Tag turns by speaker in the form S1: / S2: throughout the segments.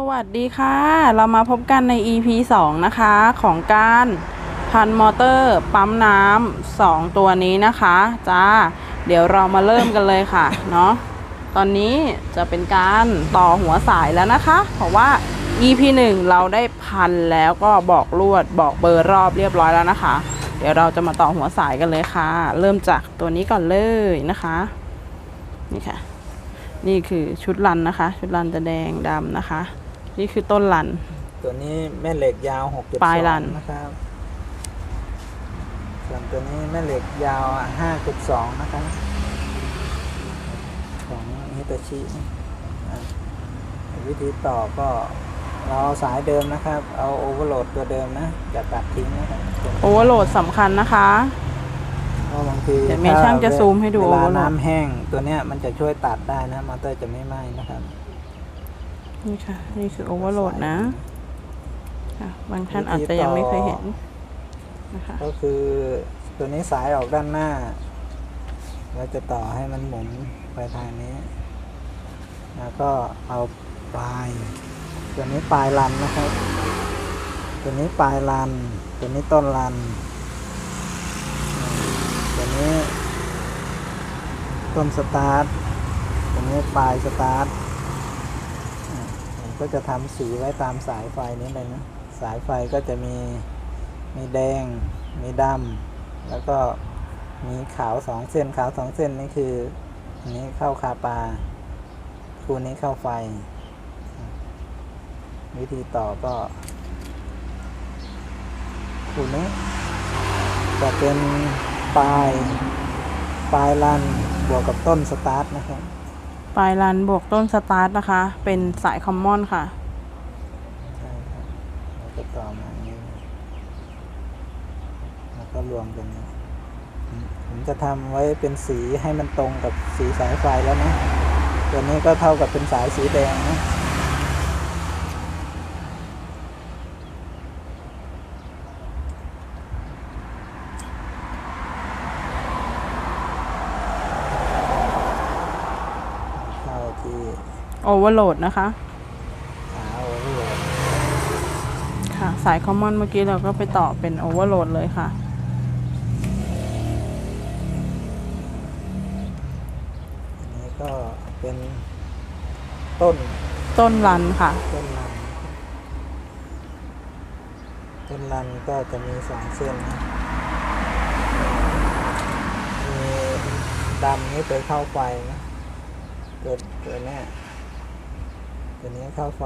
S1: สวัสดีค่ะ เรามาพบกันใน EP 2 นะคะ ของการพันมอเตอร์ปั๊มน้ำสองตัวนี้นะคะจ้าเดี๋ยวเรามาเริ่มกันเลยค่ะเนาะตอนนี้จะเป็นการต่อหัวสายแล้วนะคะ เพราะว่า EP 1 เราได้พันแล้วก็บอกลวดบอกเบอร์รอบเรียบร้อยแล้วนะคะ เดี๋ยวเราจะมาต่อหัวสายกันเลยค่ะ เริ่มจากตัวนี้ก่อนเลยนะคะนี่ค่ะนี่คือชุดรันนะคะ ชุดรันจะแดงดำนะคะ นี่คือต้นรัน
S2: ตัวนี้แม่เหล็กยาว6 2
S1: ปลายรัน
S2: นะครับส่วนตัวนี้แม่เหล็กยาว5.2นะครับของฮิตาชิวิธีต่อก็เราเอาสายเดิมนะครับ เอาโอเวอร์โหลดตัวเดิมนะอย่าตัดทิ้งนะครับ
S1: โอเวอร์โหลดสำคัญนะคะ
S2: เพราะบางที
S1: เดี๋ยวเมย์ช่างจะซูมให้ดู
S2: เวลา
S1: overload
S2: น้ำแห้งตัวเนี้ยมันจะช่วยตัดได้นะมอเตอร์จะไม่ไหม้นะครับ
S1: นี่ค่ะ นี่คือโอเวอร์โหลดนะค่ะบางท่านอาจจะยังไม่เคยเห็นนะคะ
S2: ก็คือตัวนี้สายออกด้านหน้า เราจะต่อให้มันหมุนไปทางนี้ แล้วก็เอาปลาย ตัวนี้ปลายลันนะครับ ตัวนี้ปลายลัน ตัวนี้ต้นลันอืมตัวนี้ต้นสตาร์ท ตัวนี้ปลายสตาร์ทอ่าผม ก็จะทำสีไว้ตามสายไฟนี้เลยนะ สายไฟก็จะมีมีแดง มีดำแล้วก็มีขาวสองเส้นขาวสองเส้นนี่คืออันนี้เข้าคาปลาคู่นี้เข้าไฟ วิธีต่อก็คู่นี้จะเป็นปลายปลายลันบวกกับต้นสตาร์ทนะครับ
S1: ปลายรันบวกต้นสตาร์ทนะคะ เป็นสายคอมมอนค่ะ
S2: ใช่ครับแล้วก็ต่อมาอย่างนี้ แล้วก็รวมกันนี้ผมจะทำไว้เป็นสีให้มันตรงกับสีสายไฟแล้วนะ ตัวนี้ก็เท่ากับเป็นสายสีแดงนะ เข้าที่
S1: โอเวอร์โหลดนะคะ
S2: ขาโอเวอร์โหลด
S1: ค่ะสายคอมมอนเมื่อกี้เราก็ไปต่อเป็นโอเวอร์โหลดเลยค่ะ
S2: อันนี้ก็เป็นต้น
S1: ต้นรันค่ะ
S2: ต้นลัน ต้นลันก็จะมีสองเส้นนะมีดำนี่ไปเข้าไฟนะ ตัวตัวเนี้ย ตัวนี้เข้าไฟ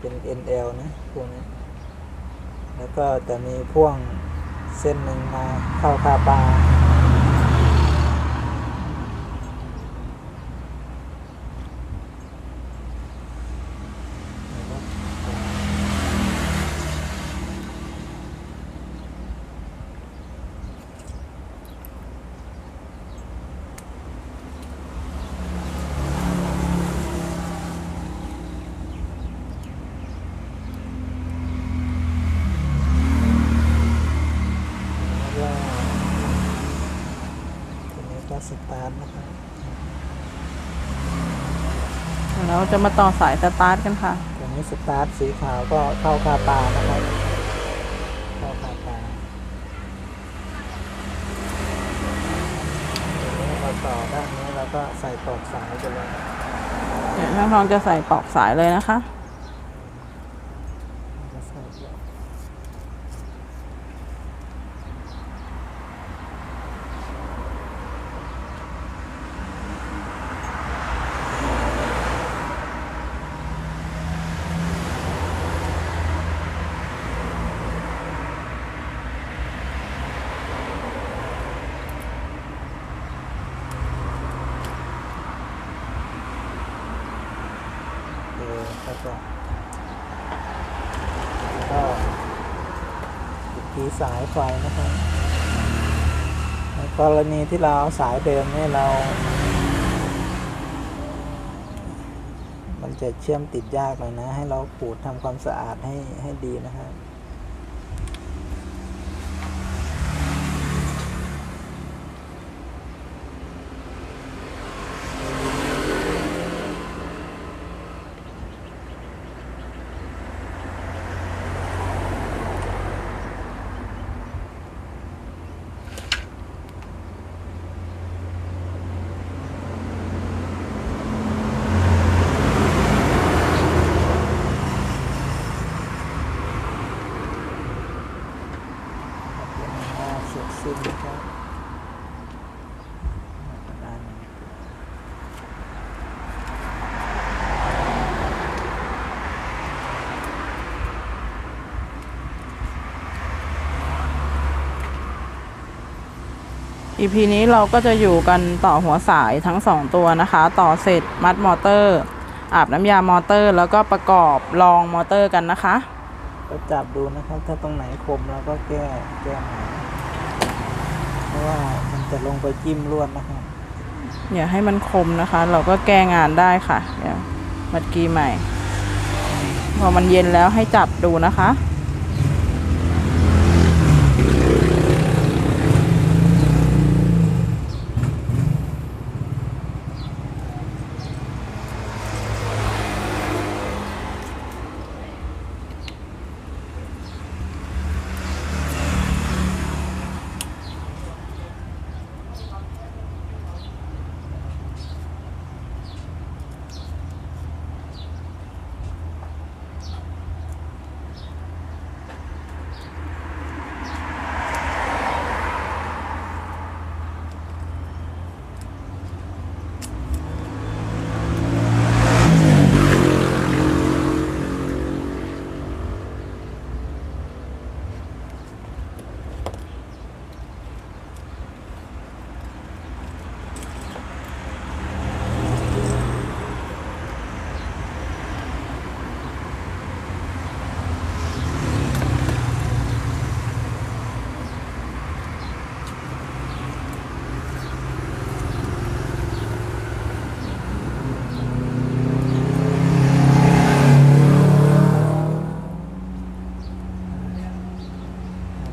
S2: เป็น NL นะพวกนี้ แล้วก็จะมีพ่วงเส้นหนึ่งมาเข้าคาปา แล้วก็ตัวนี้ก็สตาร์ทนะครับ
S1: เรา จะมาต่อสายสตาร์ทกันค่ะ
S2: ตัวนี้สตาร์ทสีขาวก็เข้าคาปานะครับ เข้าคาปาตัวนี้เราต่อด้านนี้เราก็ใส่ปลอกสายไปเลย
S1: เดี๋ยวช่างทองจะใส่ปลอกสายเลยนะคะ
S2: ก็ใส่ปลอกเออแล้วก็แล้วก็อีกที สายไฟนะครับในกรณีที่เราเอาสายเดิมเนี่ยเรา มันจะเชื่อมติดยากหน่อยนะ ให้เราขูดทำความสะอาดให้ให้ดีนะครั บ
S1: EP นี้เราก็จะอยู่กันต่อหัวสายทั้งสองตัวนะคะ ต่อเสร็จมัดมอเตอร์ อาบน้ำยามอเตอร์ แล้วก็ประกอบรองมอเตอร์กันนะคะ
S2: ก็จับดูนะครับ ถ้าตรงไหนคมเราก็แก้แก้ใหม่เพราะว่ามันจะลงไปจิ้มลวดนะครับ
S1: อย่าให้มันคมนะคะ เราก็แก้งานได้ค่ะเดี๋ยวมัดกีใหม่ พอมันเย็นแล้วให้จับดูนะคะ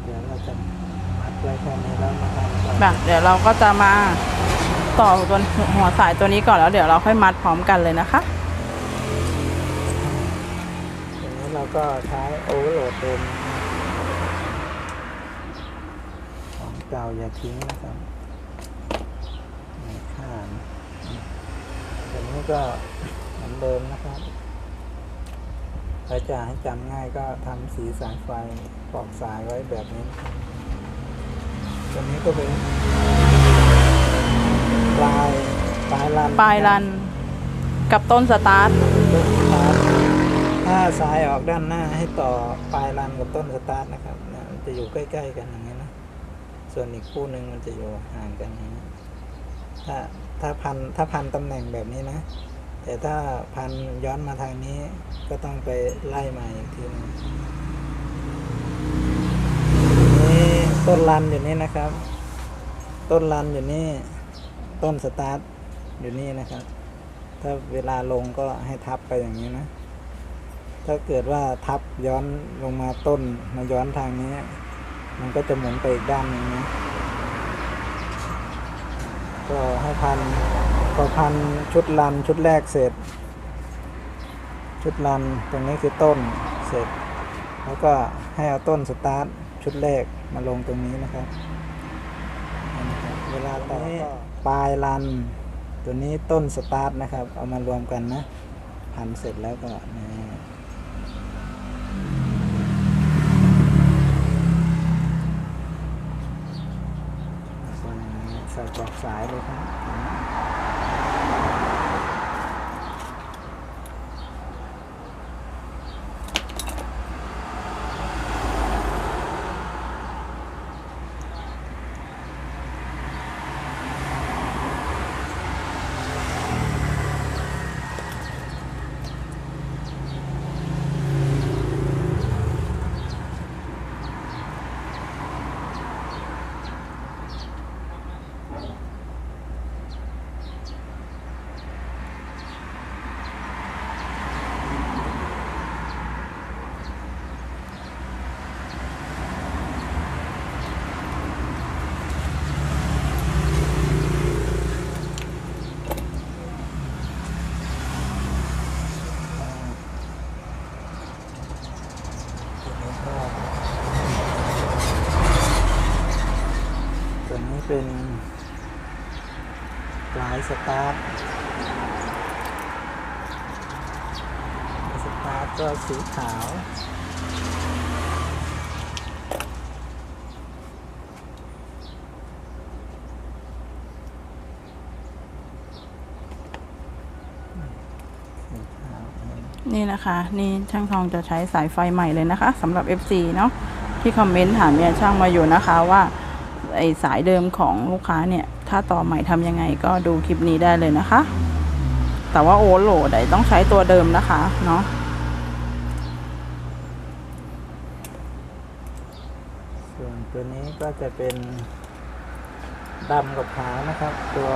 S2: เดี๋ยวเราจะมัดไว้แค่นี้แล้วมาทำต่อ
S1: แบบ เดี๋ยวเราก็จะมาต่อตัวหัวสายตัวนี้ก่อนแล้วเดี๋ยวเราค่อยมัดพร้อมกันเลยนะคะ
S2: ทีนี้เราก็ใช้โอเวอร์โหลดเดิมของเก่าอย่าทิ้งนะครับไม่ข้ามทีนี้ก็เหมือนเดิมนะครับถ้าจะให้จำง่ายก็ทำสีสายไฟปอกสายไว้แบบนี้ นะครับตัวนี้ก็เป็นปลายปลายลัน
S1: ปลายรัน กับต้นสตาร์ท
S2: ต้นสตาร์ทถ้าสายออกด้านหน้าให้ต่อปลายรันกับต้นสตาร์ทนะครับเนี่ยมันจะอยู่ใกล้ ๆ กันอย่างนี้นะส่วนอีกคู่หนึ่งมันจะอยู่ห่างกันอย่างนี้ถ้าถ้าพันถ้าพันตำแหน่งแบบนี้นะ แต่ถ้าพันย้อนมาทางนี้ก็ต้องไปไล่ใหม่อีกทีหนึงนี่ ต้นรันอยู่นี่นะครับ ต้นรันอยู่นี่ ต้นสตาร์ทอยู่นี่นะครับ ถ้าเวลาลงก็ให้ทับไปอย่างนี้นะ ถ้าเกิดว่าทับย้อนลงมาต้นมาย้อนทางนี้ มันก็จะหมุนไปอีกด้านหนึ่งนะก็ให้พันพอพันชุดลันชุดแรกเสร็จ ชุดลันตรงนี้คือต้นเสร็จ แล้วก็ให้เอาต้นสตาร์ทชุดแรก มาลงตรงนี้นะครับนี่นะครับ เวลาต่อก็ปลายลัน ตัวนี้ต้นสตาร์ทนะครับ เอามารวมกันนะ พันเสร็จแล้วก็นี่ส่วนอย่างนี้ใส่ปลอกสายเลยครับ ตัวนี้เป็นปลาย สตาร์ทสตาร์ทก็สีขาว
S1: นี่นะคะ นี่ช่างทองจะใช้สายไฟใหม่เลยนะคะสำหรับ FC เนาะที่คอมเมนต์ถามเนี่ยช่างมาอยู่นะคะว่าไอสายเดิมของลูกค้าเนี่ย ถ้าต่อใหม่ทำยังไงก็ดูคลิปนี้ได้เลยนะคะ แต่ว่าโอเวอร์โหลดต้องใช้ตัวเดิมนะคะเนาะ
S2: ส่วนตัวนี้ก็จะเป็นดำกับขาวนะครับ ตัว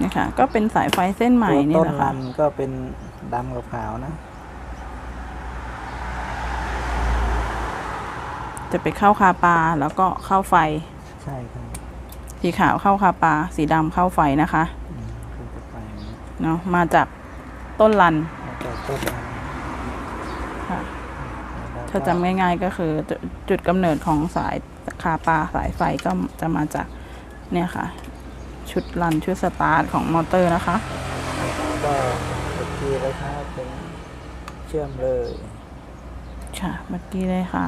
S1: นี่ค่ะ ก็เป็นสายไฟเส้นใหม่
S2: ตัว
S1: นี่
S2: ต้น
S1: แหละ
S2: รั
S1: ค่ะ
S2: นก็เป็นดำกับขาวนะ
S1: จะไปเข้าคาปลาแล้วก็เข้าไฟ
S2: ใช่ครับ
S1: สีขาวเข้าคาปลาสีดำเข้าไฟนะคะ
S2: อืมคือจะไปอย่างนี้
S1: เนาะมาจากต้นรัน
S2: แล้วก็ต้นรัน
S1: ค่ะ
S2: แล้วก็
S1: ถ้าจำง่ายๆก็คือจุดจุดกำเนิดของสายคาปลาสายไฟก็จะมาจากเนี่ยค่ะ ชุดรันชุดสตาร์ทของมอเตอร์นะคะ
S2: ก็เมื่อกี้เลยครับเป็นเชื่อมเลย
S1: ค่ะ เมื่อกี้เลยค่ะ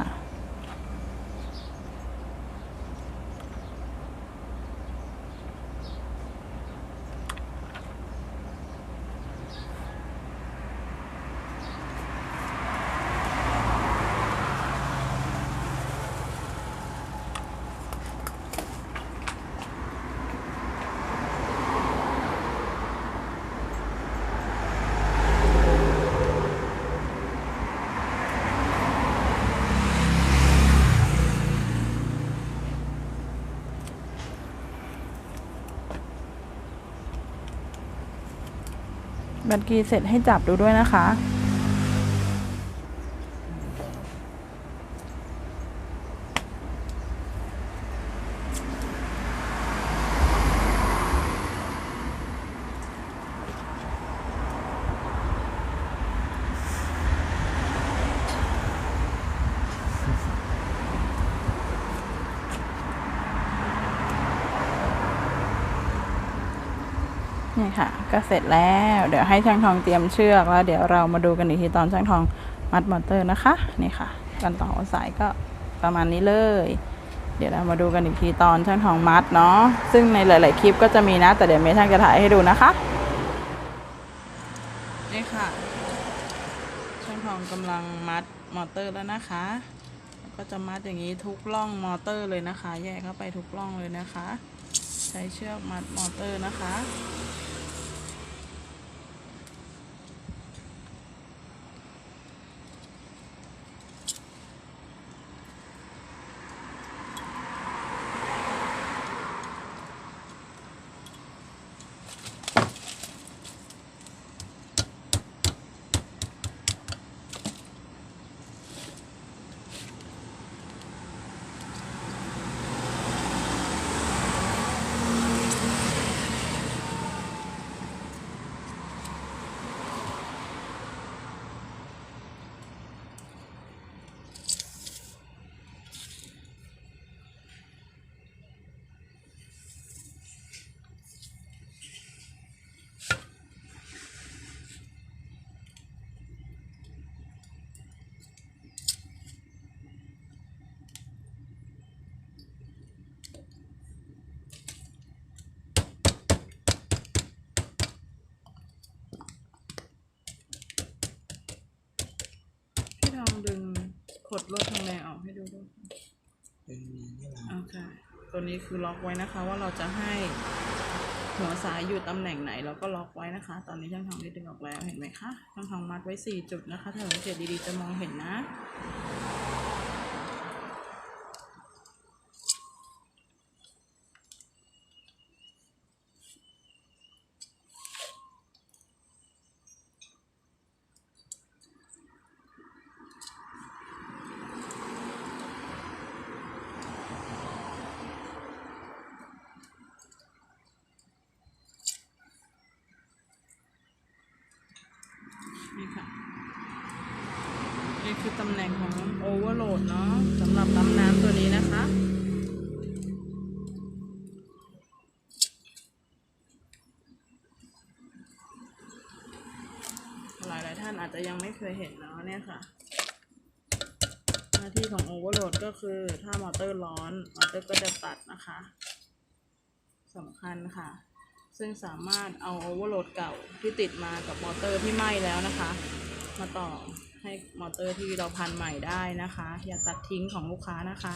S1: บัตรกีเสร็จให้จับดูด้วยนะคะ นี่ค่ะ ก็เสร็จแล้ว เดี๋ยวให้ช่างทองเตรียมเชือกแล้วเดี๋ยวเรามาดูกันอีกทีตอนช่างทองมัดมอเตอร์นะคะ นี่ค่ะกันต่อสายก็ประมาณนี้เลย เดี๋ยวเรามาดูกันอีกทีตอนช่างทองมัดเนาะซึ่งในหลาย ๆ คลิปก็จะมีนะ แต่เดี๋ยวเมย์ช่างจะถ่ายให้ดูนะคะ นี่ค่ะ ช่างทองกำลังมัดมอเตอร์แล้วนะคะ ก็จะมัดอย่างนี้ทุกร่องมอเตอร์เลยนะคะ แยกเข้าไปทุกร่องเลยนะคะ ใช้เชือกมัดมอเตอร์นะคะ พี่ทองดึงข ดลวดทองแดงออกให้ดูด้วย
S2: เป็นอย่างนี้นะ
S1: โอเคตัวนี้คือล็อกไว้นะคะ ว่าเราจะให้หัวสายอยู่ตำแหน่งไหนเราก็ล็อกไว้นะคะ ตอนนี้ช่างทองได้ดึงออกแล้วเห็นไหมคะช่างทองมัดไว้สี่จุดนะคะ ถ้าสังเกตดีๆจะมองเห็นนะ นี่ค่ะ นี่คือตำแหน่งของ โอเวอร์โหลดเนาะสำหรับปั๊มน้ำตัวนี้นะคะ หลายหลายท่านอาจจะยังไม่เคยเห็นเนาะเนี่ยค่ะ หน้าที่ของโอเวอร์โหลดก็คือถ้ามอเตอร์ร้อน มอเตอร์ก็จะตัดนะคะสำคัญค่ะ ซึ่งสามารถเอาโอเวอร์โหลดเก่าที่ติดมากับมอเตอร์ที่ไหม้แล้วนะคะ มาต่อ ให้มอเตอร์ที่เราพันใหม่ได้นะคะ อย่าตัดทิ้งของลูกค้านะคะ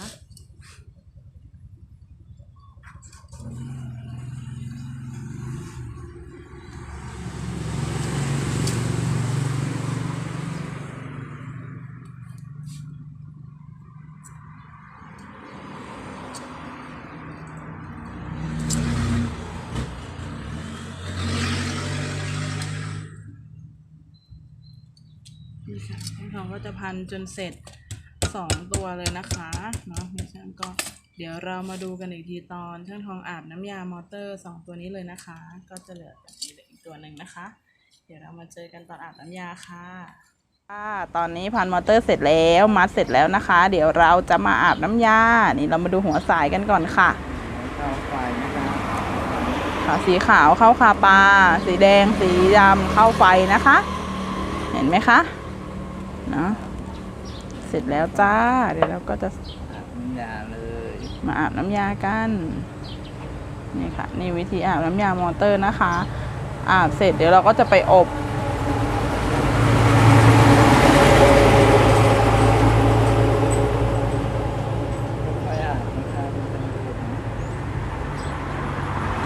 S1: ค่ะช่าก็จะพันจนเสร็จสองตัวเลยนะคะเนาะนี่ช่างก็เดี๋ยวเรามาดูกันอีกทีตอนช่างทองอาบน้ำยามอเตอร์สองตัวนี้เลยนะคะ ก็จะเหลืออีกตัวหนึ่งนะคะ เดี๋ยวเรามาเจอกันตอนอาบน้ำยาค่ะค่ะตอนนี้พันมอเตอร์เสร็จแล้วมัดเสร็จแล้วนะคะ เดี๋ยวเราจะมาอาบน้ำยา นี่เรามาดูหัวสายกันก่อนค่ะ
S2: ข้าไฟนะครับ
S1: ค่ะสีขาวเข้าคาปลาสีแดงสีดำเข้าไฟนะคะ เห็นไหมคะ เนาะเสร็จแล้วจ้า เดี๋ยวเราก็จะ
S2: น้ำยาเลย
S1: มาอาบน้ำยากัน นี่ค่ะ นี่วิธีอาบน้ำยามอเตอร์นะคะ อาบเสร็จเดี๋ยวเราก็จะไปอบ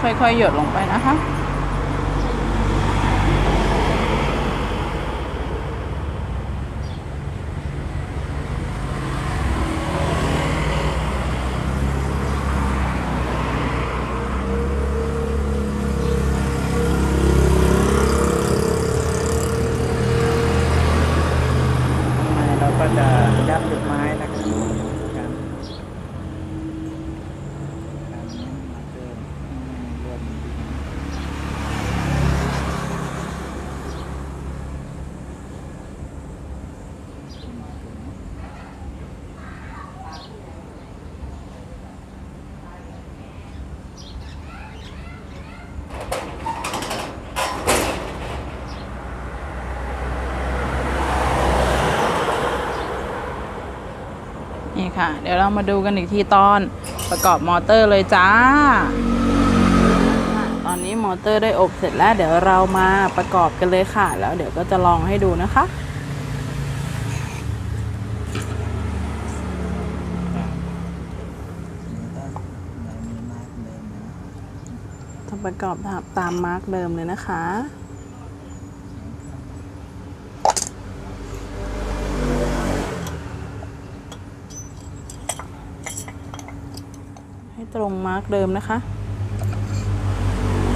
S2: ค่อยค่
S1: อยๆหยดลงไปนะคะ
S2: ข้างในเราก็จะยัดลูกไม้นะครับกันกันมาเกินรวม
S1: นี่ ค่ะ เดี๋ยวเรามาดูกันอีกทีตอนประกอบมอเตอร์เลยจ้า ตอนนี้มอเตอร์ได้อบเสร็จแล้ว เดี๋ยวเรามาประกอบกันเลยค่ะ แล้วเดี๋ยวก็จะลองให้ดูนะคะ
S2: นี่ก็ในมีมาร์กเดิมนะ
S1: จะประกอบตามมาร์กเดิมเลยนะคะ ตรงมาร์กเดิมนะคะ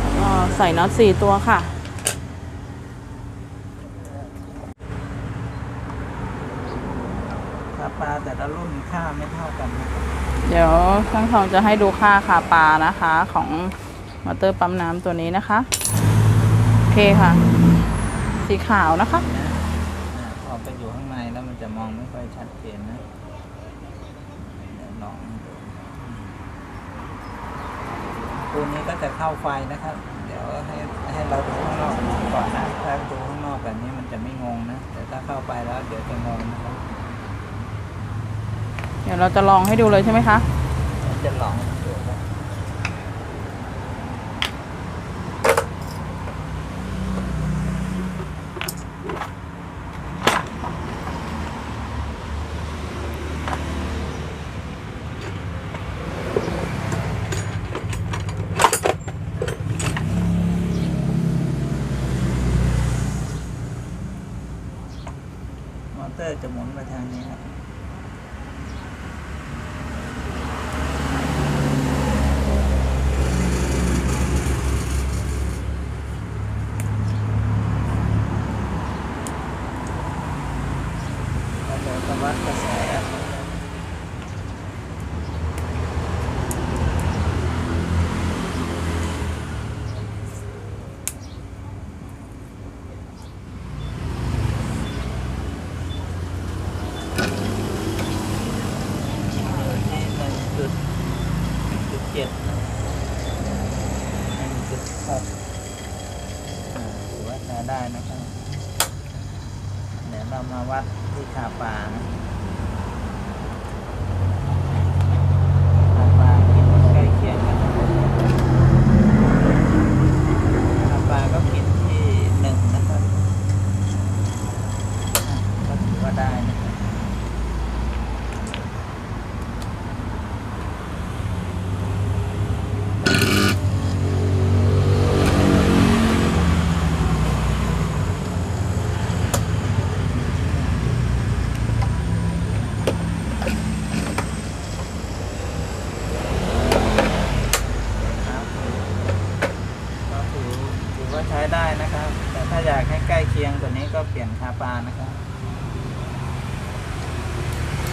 S1: แล้วก็ใส่น็อตสี่ตัวค่ะ
S2: ค่าปลาแต่ละรุ่นค่าไม่เท่ากันนะครับ
S1: เดี๋ยวช่างทองจะให้ดูค่าคาปลานะคะของมอเตอร์ปั๊มน้ำตัวนี้นะคะ โอเคค่ะ สีขาวนะคะ
S2: นะอ่าพอไปอยู่ข้างในแล้วมันจะมองไม่ค่อยชัดเจนนะเดี๋ยวลองดูตัวนี้ก็จะ เข้าไฟนะครับ เดี๋ยวให้ให้เราดูข้างนอกก่อนนะถ้าดูข้างนอกแบบนี้มันจะไม่งงนะ แต่ถ้าเข้าไปแล้ว เดี๋ยวจะงงนะครับ
S1: เดี๋ยวเราจะลองให้ดูเลยใช่ไหมคะ
S2: เดี๋ยวจะลอง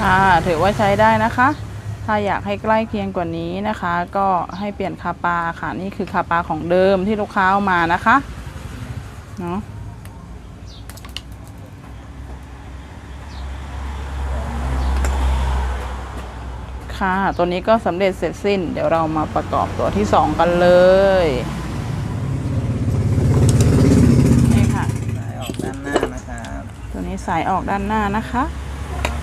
S2: ค่ะ ถือว่าใช้ได้นะคะ ถ้าอยากให้ใกล้เคียงกว่านี้นะคะ
S1: ก็ให้เปลี่ยนคาปาค่ะนี่คือคาปาของเดิมที่ลูกค้าเอามานะคะเนาะค่ะ ตัวนี้ก็สำเร็จเสร็จสิ้น เดี๋ยวเรามาประกอบตัวที่สองกันเลย นี่ค่ะ
S2: สายออกด้านหน้านะครับ
S1: ตัวนี้สายออกด้านหน้านะคะ
S2: แล้ว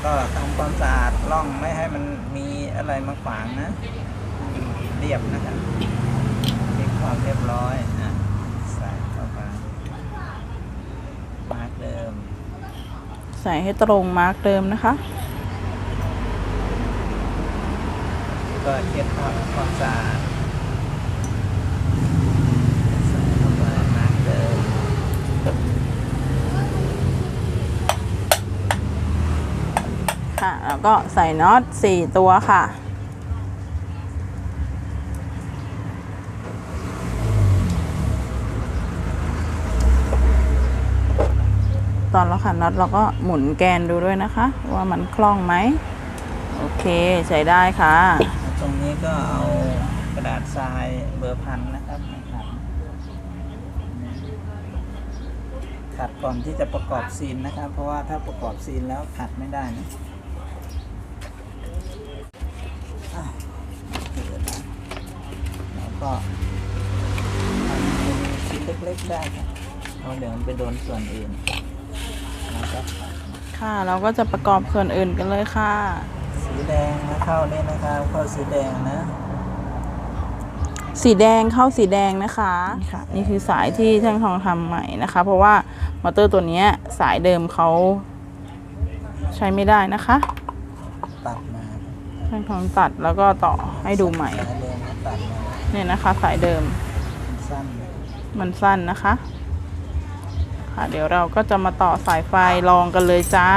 S2: ก็ทำความสะอาดร่องไม่ให้มันมีอะไรมาขวางนะ เรียบนะครับเช็คความเรียบร้อยอะใส่เข้าไปมาร์กเดิม
S1: ใส่ให้ตรงมาร์กเดิมนะคะ
S2: ก็เช็ดทำความสะอาดใส่เข้าไปมาร์กเดิม
S1: ค่ะ แล้วก็ใส่น็อตสี่ตัวค่ะ ตอนเราขันน็อตเราก็หมุนแกนดูด้วยนะคะ ว่ามันคล่องไหม โอเคใช้ได้ค่ะ
S2: ตรงนี้ก็เอากระดาษทรายเบอร์พันนะครับขัดก่อนที่จะประกอบซีนนะครับ เพราะว่าถ้าประกอบซีนแล้วขัดไม่ได้นะเดี๋ยวนะแล้ว ก็ทำเป็นชิ้นเล็กๆได้ครับเพราะเดี๋ยวมันไปโดนส่วนอื่นนะครับ
S1: ค่ะ เราก็จะประกอบส่วนอื่นกันเลยค่ะ
S2: สีแดงนะเข้านี่นะครับเข้าสีแดงนะ
S1: สีแดงเข้าสีแดงนะคะค่ะ นี่คือสายที่ช่างทองทำใหม่นะคะ เพราะว่ามอเตอร์ตัวเนี้ยสายเดิมเขาใช้ไม่ได้นะคะ
S2: ตัดมา
S1: ช่างทองตัดแล้วก็ต่อให้ดูใหม่
S2: สายแดงนะตัดมา
S1: เนี่ยนะคะ สายเดิม
S2: สั้น
S1: มันสั้นนะคะ ค่ะ เดี๋ยวเราก็จะมาต่อสายไฟลองกันเลยจ้า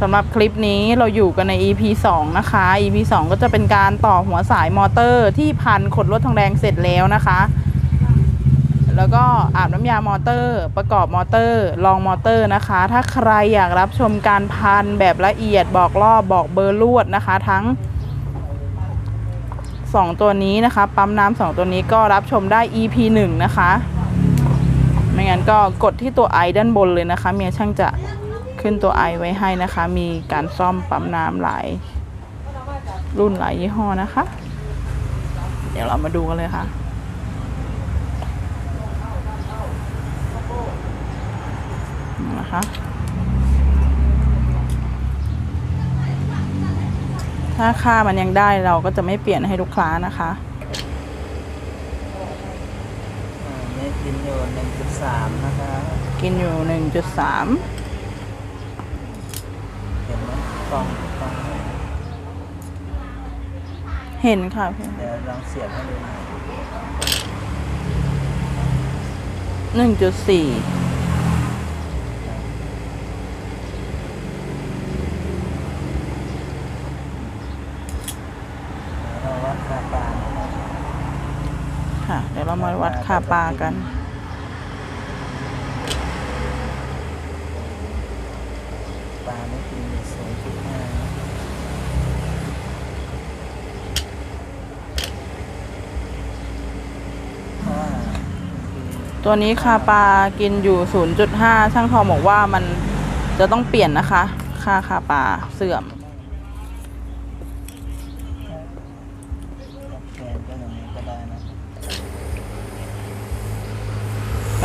S1: สำหรับคลิปนี้เราอยู่กันใน EP 2 นะคะ EP 2 ก็จะเป็นการต่อหัวสายมอเตอร์ที่พันขดลวดทองแดงเสร็จแล้วนะคะ แล้วก็อาบน้ำยามอเตอร์ ประกอบมอเตอร์ลองมอเตอร์นะคะ ถ้าใครอยากรับชมการพันแบบละเอียดบอกรอบบอกเบอร์ลวดนะคะ ทั้ง 2 ตัวนี้นะคะ ปั๊มน้ำสองตัวนี้ก็รับชมได้ EP 1 นะคะ ไม่งั้นก็กดที่ตัวไอด้านบนเลยนะคะ เมียช่างจะขึ้นตัวไอไว้ให้นะคะ มีการซ่อมปั๊มน้ำหลายรุ่นหลายยี่ห้อนะคะ เดี๋ยวเรามาดูกันเลยค่ะ นะคะ ถ้าค่ามันยังได้เราก็จะไม่เปลี่ยนให้ลูกค้านะคะ
S2: อ่านี่กินอยู่หนึ่งจุดสามนะครับ
S1: กินอยู่1.3
S2: เห็นไหมกล้องกล้อง
S1: เห็นค่ะพี่
S2: เดี๋ยวลองเสียบให้ดูหน่อย
S1: หนึ่งจุดสี่
S2: เราวัดคาปานะครับ
S1: ค่ะ เดี๋ยวเรามาวัดค่าปลากัน
S2: ปลาไม่กินศูนย์จุดห้าเพราะว่าคือ
S1: ตัวนี้ค่าปลากินอยู่ 0.5 ช่างทองบอกว่ามันจะต้องเปลี่ยนนะคะ ค่าค่าปลาเสื่อม
S2: แกนก็อย่างนี้ก็ได้นะ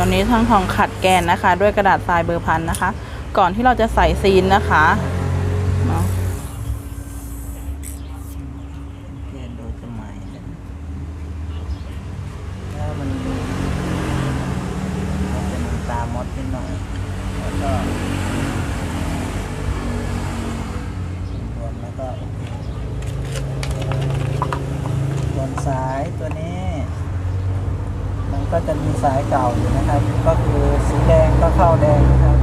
S1: ตอนนี้ทางทองขัดแกนนะคะ ด้วยกระดาษทรายเบอร์พันนะคะ ก่อนที่เราจะใส่ซีนนะคะ
S2: จะมีสายเก่าอยู่นะครับ ก็คือสีแดงก็เข้าแดงนะครับ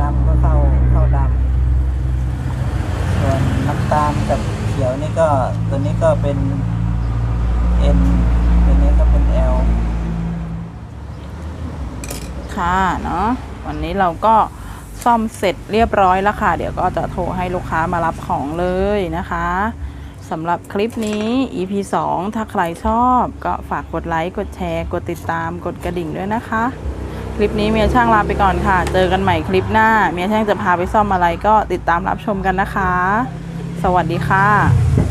S2: ดำก็เข้าเข้าดำส่วนน้ำตาลกับเขียวนี่ก็ตัวนี้ก็เป็น N ตัวนี้ก็เป็น L
S1: ค่ะเนาะวันนี้เราก็ซ่อมเสร็จเรียบร้อยแล้วค่ะ เดี๋ยวก็จะโทรให้ลูกค้ามารับของเลยนะคะ สำหรับคลิปนี้ EP 2 ถ้าใครชอบก็ฝากกดไลค์ กดแชร์ กดติดตาม กดกระดิ่งด้วยนะคะ คลิปนี้เมียช่างลาไปก่อนค่ะ เจอกันใหม่คลิปหน้า เมียช่างจะพาไปซ่อมอะไรก็ติดตามรับชมกันนะคะ สวัสดีค่ะ